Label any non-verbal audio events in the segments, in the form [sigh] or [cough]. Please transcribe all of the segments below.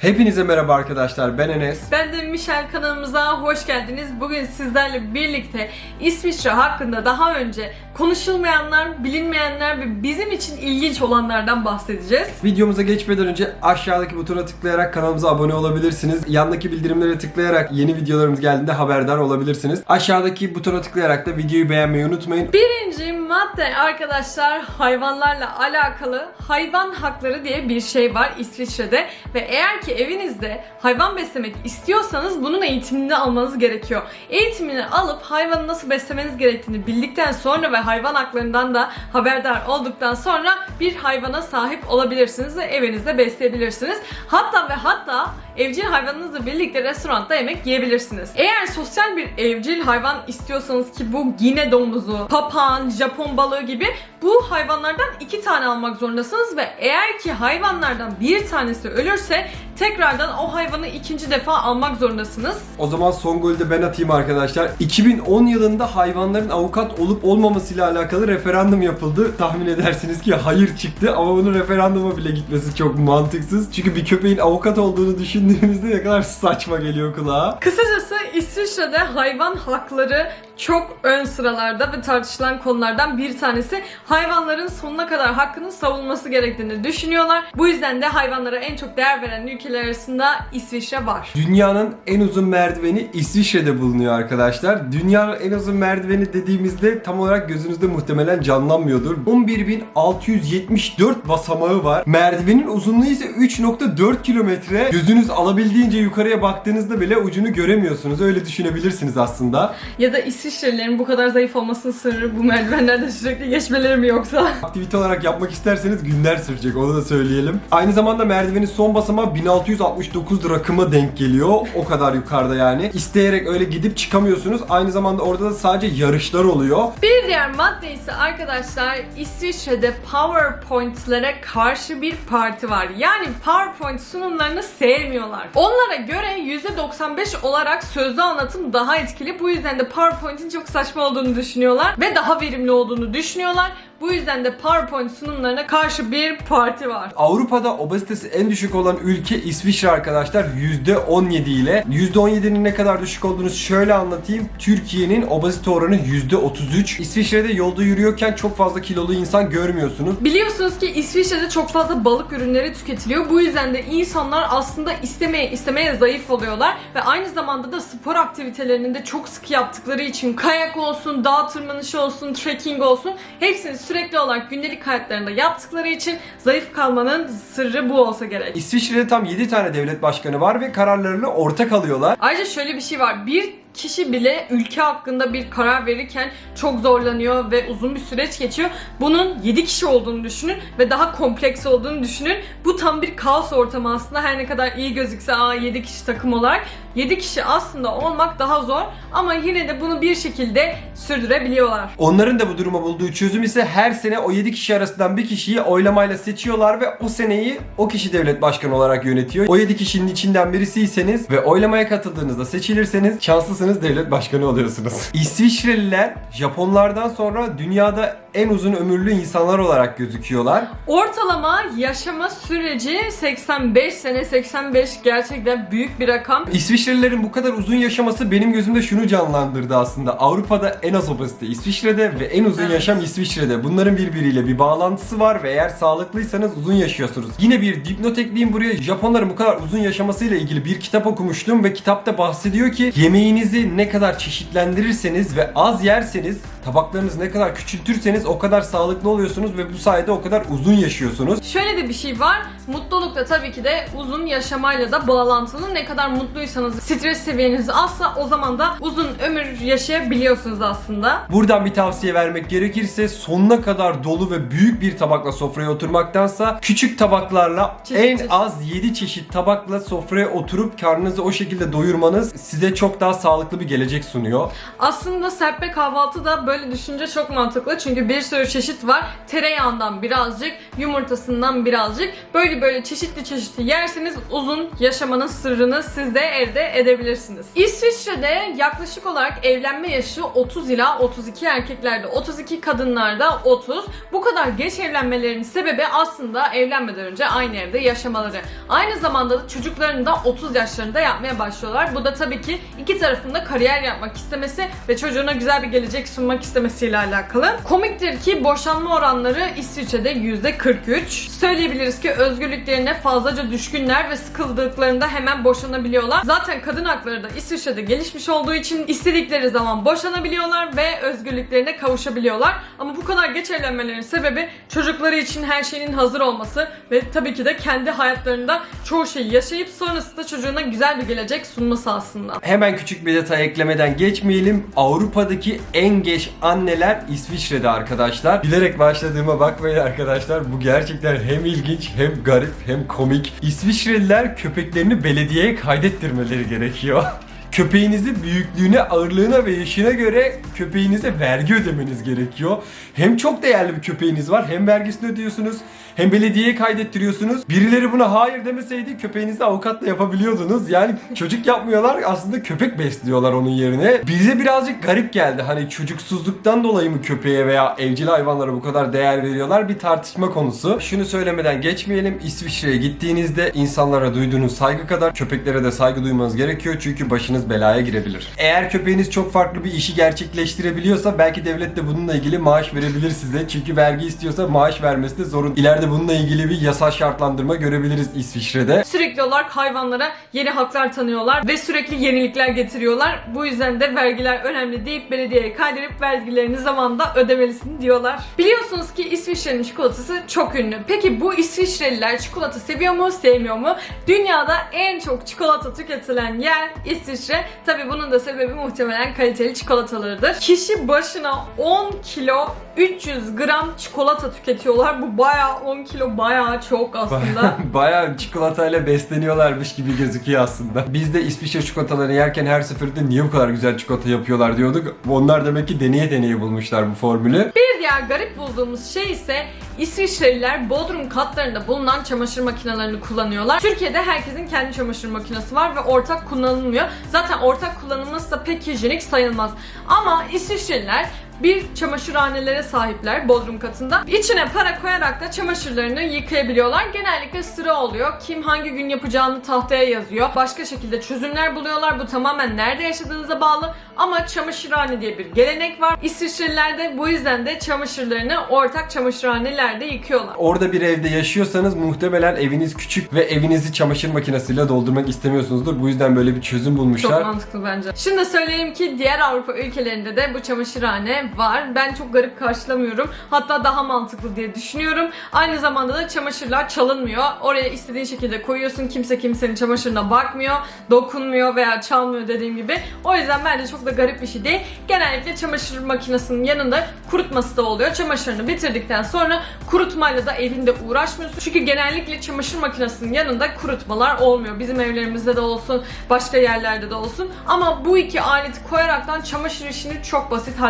Hepinize merhaba arkadaşlar. Ben Enes. Ben de Michel kanalımıza hoş geldiniz. Bugün sizlerle birlikte İsviçre hakkında daha önce konuşulmayanlar, bilinmeyenler ve bizim için ilginç olanlardan bahsedeceğiz. Videomuza geçmeden önce aşağıdaki butona tıklayarak kanalımıza abone olabilirsiniz. Yandaki bildirimlere tıklayarak yeni videolarımız geldiğinde haberdar olabilirsiniz. Aşağıdaki butona tıklayarak da videoyu beğenmeyi unutmayın. Birinci madde arkadaşlar hayvanlarla alakalı hayvan hakları diye bir şey var İsviçre'de ve eğer ki evinizde hayvan beslemek istiyorsanız bunun eğitimini almanız gerekiyor. Eğitimini alıp hayvanı nasıl beslemeniz gerektiğini bildikten sonra ve hayvan haklarından da haberdar olduktan sonra bir hayvana sahip olabilirsiniz ve evinizde besleyebilirsiniz. Hatta ve hatta evcil hayvanınızla birlikte restoranda yemek yiyebilirsiniz. Eğer sosyal bir evcil hayvan istiyorsanız ki bu Gine domuzu, papağan, Japon balığı gibi bu hayvanlardan iki tane almak zorundasınız ve eğer ki hayvanlardan bir tanesi ölürse tekrardan o hayvanı ikinci defa almak zorundasınız. O zaman son golü de ben atayım arkadaşlar. 2010 yılında hayvanların avukat olup olmamasıyla alakalı referandum yapıldı. Tahmin edersiniz ki hayır çıktı ama bunun referanduma bile gitmesi çok mantıksız. Çünkü bir köpeğin avukat olduğunu düşündüğümüzde ne kadar saçma geliyor kulağa. Kısacası İsviçre'de hayvan hakları çok ön sıralarda ve tartışılan konulardan bir tanesi. Hayvanların sonuna kadar hakkının savunması gerektiğini düşünüyorlar. Bu yüzden de hayvanlara en çok değer veren ülkeler arasında İsviçre var. Dünyanın en uzun merdiveni İsviçre'de bulunuyor arkadaşlar. Dünyanın en uzun merdiveni dediğimizde tam olarak gözünüzde muhtemelen canlanmıyordur. 11.674 basamağı var. Merdivenin uzunluğu ise 3.4 kilometre. Gözünüz alabildiğince yukarıya baktığınızda bile ucunu göremiyorsunuz. Öyle düşünebilirsiniz aslında. Ya da İsviçrelilerin bu kadar zayıf olmasının sırrı bu merdivenlerde sürekli geçmeleri mi yoksa? Aktivite olarak yapmak isterseniz günler sürecek onu da söyleyelim. Aynı zamanda merdivenin son basamağı 1669 rakıma denk geliyor. O kadar yukarıda yani. İsteyerek öyle gidip çıkamıyorsunuz. Aynı zamanda orada da sadece yarışlar oluyor. Bir diğer madde ise arkadaşlar İsviçre'de PowerPoint'lere karşı bir parti var. Yani PowerPoint sunumlarını sevmiyorlar. Onlara göre %95 olarak sözlü anlatım daha etkili. Bu yüzden de PowerPoint'in çok saçma olduğunu düşünüyorlar ve daha verimli olduğunu düşünüyorlar. Bu yüzden de PowerPoint sunumlarına karşı bir parti var. Avrupa'da obezitesi en düşük olan ülke İsviçre arkadaşlar %17 ile. %17'nin ne kadar düşük olduğunu şöyle anlatayım. Türkiye'nin obezite oranı %33. İsviçre'de yolda yürüyorken çok fazla kilolu insan görmüyorsunuz. Biliyorsunuz ki İsviçre'de çok fazla balık ürünleri tüketiliyor. Bu yüzden de insanlar aslında istemeye istemeye zayıf oluyorlar ve aynı zamanda da spor aktivitelerini de çok sık yaptıkları için kayak olsun, dağ tırmanışı olsun, trekking olsun hepsini sürekli olarak gündelik hayatlarında yaptıkları için zayıf kalmanın sırrı bu olsa gerek. İsviçre'de tam 7 tane devlet başkanı var ve kararlarını ortak alıyorlar. Ayrıca şöyle bir şey var. Bir kişi bile ülke hakkında bir karar verirken çok zorlanıyor ve uzun bir süreç geçiyor. Bunun 7 kişi olduğunu düşünün ve daha kompleks olduğunu düşünün. Bu tam bir kaos ortamı aslında. Her ne kadar iyi gözükse aa 7 kişi takım olarak 7 kişi aslında olmak daha zor ama yine de bunu bir şekilde sürdürebiliyorlar. Onların da bu duruma bulduğu çözüm ise her sene o 7 kişi arasından bir kişiyi oylamayla seçiyorlar ve o seneyi o kişi devlet başkanı olarak yönetiyor. O 7 kişinin içinden birisiyseniz ve oylamaya katıldığınızda seçilirseniz şanslısınız devlet başkanı oluyorsunuz. [laughs] İsviçreliler Japonlardan sonra dünyada en uzun ömürlü insanlar olarak gözüküyorlar. Ortalama yaşama süreci 85 sene 85 gerçekten büyük bir rakam. İsviçrelilerin bu kadar uzun yaşaması benim gözümde şunu canlandırdı aslında. Avrupa'da en az obezite İsviçre'de ve en uzun Evet. yaşam İsviçre'de. Bunların birbiriyle bir bağlantısı var ve eğer sağlıklıysanız uzun yaşıyorsunuz. Yine bir dipnot ekleyeyim buraya. Japonların bu kadar uzun yaşamasıyla ilgili bir kitap okumuştum ve kitapta bahsediyor ki yemeğinizi ne kadar çeşitlendirirseniz ve az yerseniz tabaklarınızı ne kadar küçültürseniz o kadar sağlıklı oluyorsunuz ve bu sayede o kadar uzun yaşıyorsunuz. Şöyle de bir şey var. Mutluluk da tabii ki de uzun yaşamayla da bağlantılı. Ne kadar mutluysanız, stres seviyeniz azsa o zaman da uzun ömür yaşayabiliyorsunuz aslında. Buradan bir tavsiye vermek gerekirse sonuna kadar dolu ve büyük bir tabakla sofraya oturmaktansa küçük tabaklarla Çeşit en çeşit. az 7 çeşit tabakla sofraya oturup karnınızı o şekilde doyurmanız size çok daha sağlıklı bir gelecek sunuyor. Aslında serpme kahvaltı da böyle düşünce çok mantıklı. Çünkü bir sürü çeşit var. Tereyağından birazcık, yumurtasından birazcık. Böyle böyle çeşitli çeşitli yerseniz uzun yaşamanın sırrını siz de elde edebilirsiniz. İsviçre'de yaklaşık olarak evlenme yaşı 30 ila 32 erkeklerde, 32 kadınlarda 30. Bu kadar geç evlenmelerinin sebebi aslında evlenmeden önce aynı evde yaşamaları. Aynı zamanda da çocuklarını da 30 yaşlarında yapmaya başlıyorlar. Bu da tabii ki iki tarafında kariyer yapmak istemesi ve çocuğuna güzel bir gelecek sunmak istemesiyle alakalı. Komiktir ki boşanma oranları İsviçre'de %43. Söyleyebiliriz ki özgürlüklerine fazlaca düşkünler ve sıkıldıklarında hemen boşanabiliyorlar. Zaten kadın hakları da İsviçre'de gelişmiş olduğu için istedikleri zaman boşanabiliyorlar ve özgürlüklerine kavuşabiliyorlar. Ama bu kadar geç evlenmelerinin sebebi çocukları için her şeyin hazır olması ve tabii ki de kendi hayatlarında çoğu şeyi yaşayıp sonrasında çocuğuna güzel bir gelecek sunması aslında. Hemen küçük bir detay eklemeden geçmeyelim. Avrupa'daki en geç anneler İsviçre'de arkadaşlar. Bilerek başladığıma bakmayın arkadaşlar. Bu gerçekten hem ilginç hem garip hem komik. İsviçreliler köpeklerini belediyeye kaydettirmeleri gerekiyor. [laughs] Köpeğinizi büyüklüğüne, ağırlığına ve yaşına göre köpeğinize vergi ödemeniz gerekiyor. Hem çok değerli bir köpeğiniz var hem vergisini ödüyorsunuz hem belediyeye kaydettiriyorsunuz. Birileri buna hayır demeseydi köpeğinizi avukatla yapabiliyordunuz. Yani çocuk yapmıyorlar aslında köpek besliyorlar onun yerine. Bize birazcık garip geldi. Hani çocuksuzluktan dolayı mı köpeğe veya evcil hayvanlara bu kadar değer veriyorlar bir tartışma konusu. Şunu söylemeden geçmeyelim. İsviçre'ye gittiğinizde insanlara duyduğunuz saygı kadar köpeklere de saygı duymanız gerekiyor. Çünkü başınız belaya girebilir. Eğer köpeğiniz çok farklı bir işi gerçekleştirebiliyorsa belki devlet de bununla ilgili maaş verebilir size. Çünkü vergi istiyorsa maaş vermesi de zorun. İleride bununla ilgili bir yasal şartlandırma görebiliriz İsviçre'de. Sürekli olarak hayvanlara yeni haklar tanıyorlar ve sürekli yenilikler getiriyorlar. Bu yüzden de vergiler önemli deyip belediyeye kaydedip vergilerini zamanında ödemelisin diyorlar. Biliyorsunuz ki İsviçre'nin çikolatası çok ünlü. Peki bu İsviçreliler çikolata seviyor mu, sevmiyor mu? Dünyada en çok çikolata tüketilen yer İsviçre. Tabi bunun da sebebi muhtemelen kaliteli çikolatalarıdır. Kişi başına 10 kilo 300 gram çikolata tüketiyorlar. Bu bayağı 10 kilo bayağı çok aslında. [laughs] Bayağı çikolatayla besleniyorlarmış gibi gözüküyor aslında. Biz de İsviçre çikolatalarını yerken her seferinde niye bu kadar güzel çikolata yapıyorlar diyorduk. Onlar demek ki deneye deneye bulmuşlar bu formülü. Bir diğer garip bulduğumuz şey ise İsviçreliler bodrum katlarında bulunan çamaşır makinelerini kullanıyorlar. Türkiye'de herkesin kendi çamaşır makinesi var ve ortak kullanılmıyor. Zaten ortak kullanılması da pek hijyenik sayılmaz. Ama İsviçreliler bir çamaşırhanelere sahipler bodrum katında. İçine para koyarak da çamaşırlarını yıkayabiliyorlar. Genellikle sıra oluyor. Kim hangi gün yapacağını tahtaya yazıyor. Başka şekilde çözümler buluyorlar. Bu tamamen nerede yaşadığınıza bağlı. Ama çamaşırhane diye bir gelenek var. İsviçreliler de bu yüzden de çamaşırlarını ortak çamaşırhanelerde yıkıyorlar. Orada bir evde yaşıyorsanız muhtemelen eviniz küçük ve evinizi çamaşır makinesiyle doldurmak istemiyorsunuzdur. Bu yüzden böyle bir çözüm bulmuşlar. Çok mantıklı bence. Şimdi söyleyeyim ki diğer Avrupa ülkelerinde de bu çamaşırhane var. Ben çok garip karşılamıyorum. Hatta daha mantıklı diye düşünüyorum. Aynı zamanda da çamaşırlar çalınmıyor. Oraya istediğin şekilde koyuyorsun. Kimse kimsenin çamaşırına bakmıyor, dokunmuyor veya çalmıyor dediğim gibi. O yüzden bence çok da garip bir şey değil. Genellikle çamaşır makinesinin yanında kurutması da oluyor. Çamaşırını bitirdikten sonra kurutmayla da evinde uğraşmıyorsun. Çünkü genellikle çamaşır makinesinin yanında kurutmalar olmuyor. Bizim evlerimizde de olsun, başka yerlerde de olsun. Ama bu iki aleti koyaraktan çamaşır işini çok basit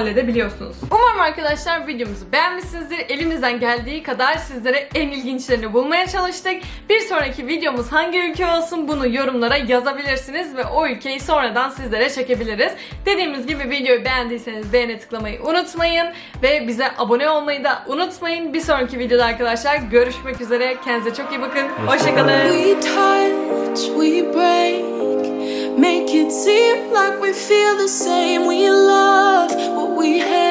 halledebiliyorsunuz. Umarım arkadaşlar videomuzu beğenmişsinizdir. Elimizden geldiği kadar sizlere en ilginçlerini bulmaya çalıştık. Bir sonraki videomuz hangi ülke olsun bunu yorumlara yazabilirsiniz ve o ülkeyi sonradan sizlere çekebiliriz. Dediğimiz gibi videoyu beğendiyseniz beğene tıklamayı unutmayın ve bize abone olmayı da unutmayın. Bir sonraki videoda arkadaşlar görüşmek üzere. Kendinize çok iyi bakın. Hoşçakalın. We touch, we break, make it seem like we feel the same. We we had.